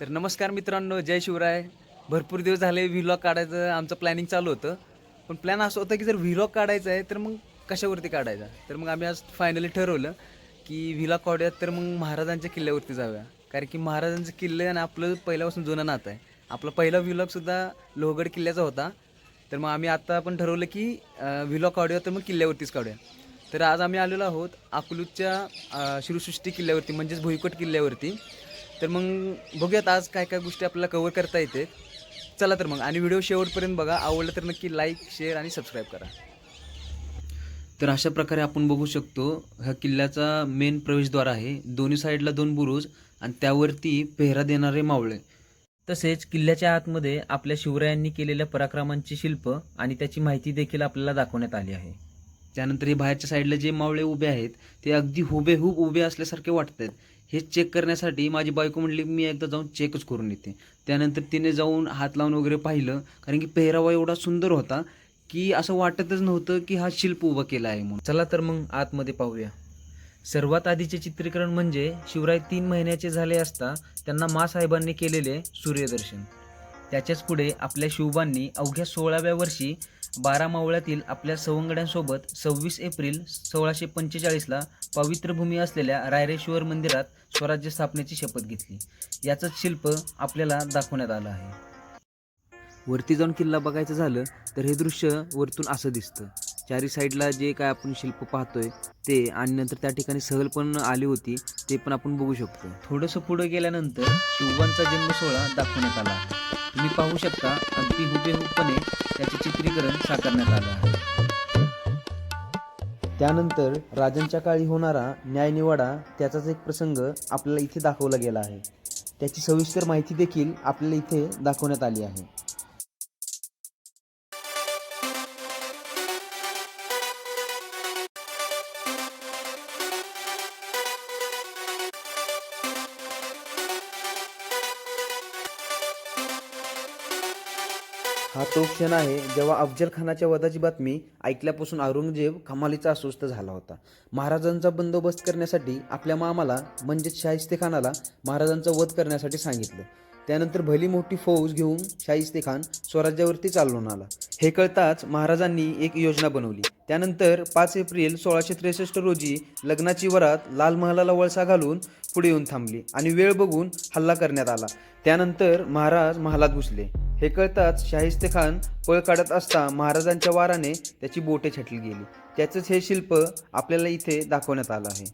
तर नमस्कार मित्रांनो जय शिवराय. भरपूर दिवस झाले व्हिलॉग काढायचं आमचं प्लॅनिंग चालू होतं. पण प्लॅन असं होतं की जर व्हिलॉग काढायचा आहे तर मग कशावरती काढायचा? तर मग आम्ही आज फायनली ठरवलं की व्हिलॉग काढूयात तर मग महाराजांच्या किल्ल्यावरती जाऊया. कारण की महाराजांचं किल्ले आणि आपलं पहिल्यापासून जुनं नातं आहे. आपला पहिला व्हिलॉगसुद्धा लोहगड किल्ल्याचा होता. तर मग आम्ही आता आपण ठरवलं की व्हिलॉग काढूया तर मग किल्ल्यावरतीच काढूया. तर आज आम्ही आलेलो आहोत अकलूजच्या अ, शिवसृष्टी किल्ल्यावरती म्हणजेच भुईकोट किल्ल्यावरती. तर मग बघूयात आज काय काय गोष्टी आपल्याला कवर करता येते. चला तर मग आणि व्हिडिओ शेवटपर्यंत बघा. आवडलं तर नक्की लाईक शेअर आणि सबस्क्राईब करा. तर अशा प्रकारे आपण बघू शकतो ह्या किल्ल्याचा मेन प्रवेशद्वार आहे. दोन्ही साईडला दोन बुरुज आणि त्यावरती पेहरा देणारे मावळे. तसेच किल्ल्याच्या आतमध्ये आपल्या शिवरायांनी केलेल्या पराक्रमांची शिल्प आणि त्याची माहिती देखील आपल्याला दाखवण्यात आली आहे. त्यानंतर हे बाहेरच्या साईडला जे मावळे उभे आहेत ते अगदी हुबेहूब उभे असल्यासारखे वाटत आहेत हे चेक करण्यासाठी माझी बायको म्हणली मी एकदा जाऊन चेकच करून येते. त्यानंतर तिने जाऊन हात लावून वगैरे पाहिलं कारण की पेहरावा एवढा सुंदर होता की असं वाटतच नव्हतं की हा शिल्प उभा केला आहे म्हणून. चला तर मग आतमध्ये पाहूया. सर्वात आधीचे चित्रीकरण म्हणजे शिवराय तीन महिन्याचे झाले असता त्यांना मासाहेबांनी केलेले सूर्यदर्शन. त्याच्याच पुढे आपल्या शिवबांनी अवघ्या सोळाव्या वर्षी बारा मावळ्यातील आपल्या सवंगड्यांसोबत सव्वीस एप्रिल सोळाशे पंचेचाळीसला पवित्र भूमी असलेल्या रायरेश्वर मंदिरात स्वराज्य स्थापनेची शपथ घेतली. याचंच शिल्प आपल्याला दाखवण्यात आलं आहे. वरती जाऊन किल्ला बघायचं झालं तर हे दृश्य वरतून असं दिसतं. चारी साईडला जे काय आपण शिल्प पाहतोय ते आणि नंतर त्या ठिकाणी सहल पण आली होती ते पण आपण बघू शकतो. थोडंसं पुढे गेल्यानंतर शिवबांचा जन्म सोहळा दाखवण्यात आला. आहे तुम्ही पाहू शकता अगदी हुबेहूबपणे त्याचे चित्रीकरण साकारण्यात आलं आहे. त्यानंतर राजांच्या काळी होणारा न्यायनिवाडा त्याचाच एक प्रसंग आपल्याला इथे दाखवला गेला आहे. त्याची सविस्तर माहिती देखील आपल्याला इथे दाखवण्यात आली आहे. हा तो क्षण आहे जेव्हा अफजल खानाच्या वधाची बातमी ऐकल्यापासून औरंगजेब कमालीचा अस्वस्थ झाला होता. महाराजांचा बंदोबस्त करण्यासाठी आपल्या मामाला म्हणजेच शाहिस्ते खानाला महाराजांचा वध करण्यासाठी सांगितलं. त्यानंतर भली मोठी फौज घेऊन शाहिस्ते खान स्वराज्यावरती चालवून आला. हे कळताच महाराजांनी एक योजना बनवली. त्यानंतर पाच एप्रिल सोळाशे त्रेसष्ट रोजी लग्नाची वरात लाल महालाला वळसा घालून पुढे येऊन थांबली आणि वेळ बघून हल्ला करण्यात आला. त्यानंतर महाराज महालात घुसले. हे कळताच शाहिस्ते खान पळ काढत असता महाराजांच्या वाराने त्याची बोटे छटली गेली. त्याचंच हे शिल्प आपल्याला इथे दाखवण्यात आलं आहे.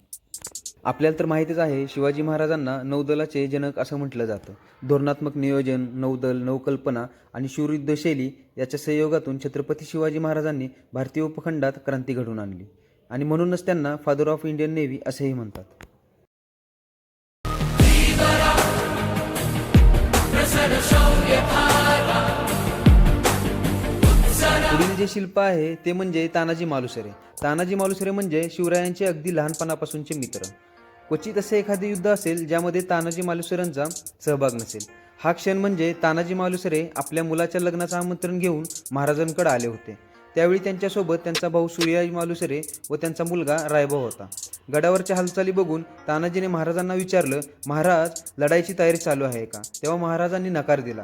आपल्याला तर माहितीच आहे शिवाजी महाराजांना नौदलाचे जनक असं म्हटलं जातं. धोरणात्मक नियोजन नौदल नौकल्पना आणि शूरयुद्ध शैली याच्या संयोगातून छत्रपती शिवाजी महाराजांनी भारतीय उपखंडात क्रांती घडवून आणली. आणि म्हणूनच त्यांना फादर ऑफ इंडियन नेव्ही असेही म्हणतात. पुढील जे शिल्प आहे ते म्हणजे तानाजी मालुसरे. तानाजी मालुसरे म्हणजे शिवरायांचे अगदी लहानपणापासूनचे मित्र. क्वचित असे एखादे युद्ध असेल ज्यामध्ये तानाजी मालुसरेंचा सहभाग नसेल. हा क्षण म्हणजे तानाजी मालुसरे आपल्या मुलाच्या लग्नाचं आमंत्रण घेऊन महाराजांकडे आले होते. त्यावेळी त्यांच्यासोबत त्यांचा भाऊ सूर्याजी मालुसरे व त्यांचा मुलगा रायभाऊ होता. गडावरच्या हालचाली बघून तानाजीने महाराजांना विचारलं महाराज लढाईची तयारी चालू आहे का? तेव्हा महाराजांनी नकार दिला.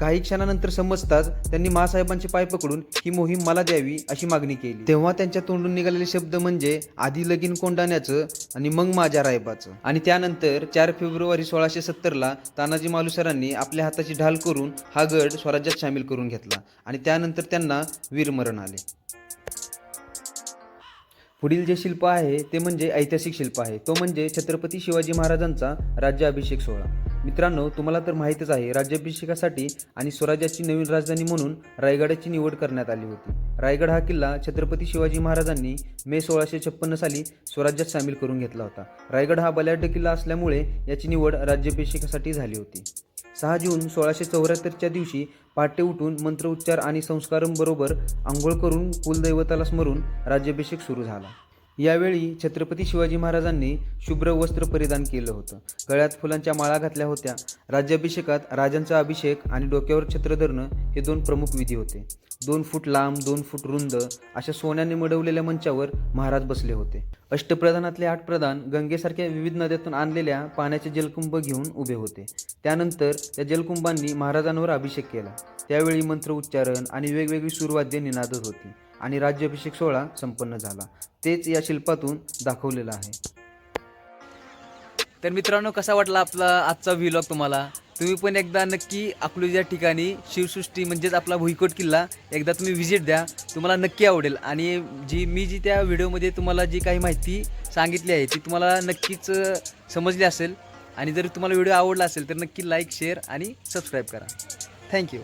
काही क्षणानंतर समजताच त्यांनी मासाहेबांचे पाय पकडून ही मोहीम मला द्यावी अशी मागणी केली. तेव्हा त्यांच्या तोंडून निघालेले शब्द म्हणजे आधी लगीन कोंडाण्याचं आणि मग माझ्या रायबाचं. आणि त्यानंतर चार फेब्रुवारी सोळाशे सत्तरला तानाजी मालुसरांनी आपल्या हाताची ढाल करून हा गड स्वराज्यात सामील करून घेतला आणि त्यानंतर त्यांना वीरमरण आले. पुढील जे शिल्प आहे ते म्हणजे ऐतिहासिक शिल्प आहे. तो म्हणजे छत्रपती शिवाजी महाराजांचा राज्याभिषेक सोहळा. मित्रांनो तुम्हाला तर माहीतच आहे राज्याभिषेकासाठी आणि स्वराज्याची नवीन राजधानी म्हणून रायगडाची निवड करण्यात आली होती. रायगड हा किल्ला छत्रपती शिवाजी महाराजांनी मे सोळाशे छप्पन्न साली स्वराज्यात सामील करून घेतला होता. रायगड हा बलाढ्य किल्ला असल्यामुळे याची निवड राज्याभिषेकासाठी झाली होती. सहा जून सोळाशे चौऱ्याहत्तरच्या दिवशी पहाटे उठून मंत्रोच्चार आणि संस्कारांबरोबर आंघोळ करून कुलदैवताला स्मरून राज्याभिषेक सुरू झाला. यावेळी छत्रपती शिवाजी महाराजांनी शुभ्र वस्त्र परिधान केलं होतं. गळ्यात फुलांच्या माळा घातल्या होत्या. राज्याभिषेकात राजांचा अभिषेक आणि डोक्यावर छत्र धरणं हे दोन प्रमुख विधी होते. दोन फूट लांब दोन फूट रुंद अशा सोन्याने मडवलेल्या मंचावर महाराज बसले होते. अष्टप्रधानातले आठ प्रधान गंगेसारख्या विविध नद्यातून आणलेल्या पाण्याचे जलकुंभ घेऊन उभे होते. त्यानंतर त्या जलकुंभांनी महाराजांवर अभिषेक केला. त्यावेळी मंत्र उच्चारण आणि वेगवेगळी सुरवाद्य निनादत होती. आणि राज्याभिषेक सोहळा संपन्न झाला. तेच या शिल्पातून दाखवलेलं आहे. तर मित्रांनो कसा वाटला आपला आजचा व्हिलॉग तुम्हाला? तुम्ही पण एकदा नक्की अकलूज या ठिकाणी शिवसृष्टी म्हणजेच आपला भुईकोट किल्ला एकदा तुम्ही व्हिजिट द्या. तुम्हाला नक्की आवडेल. आणि जी मी जी त्या व्हिडिओमध्ये तुम्हाला जी काही माहिती सांगितली आहे ती तुम्हाला नक्कीच समजली असेल. आणि जर तुम्हाला व्हिडिओ आवडला असेल तर नक्की लाईक शेअर आणि सबस्क्राईब करा. Thank you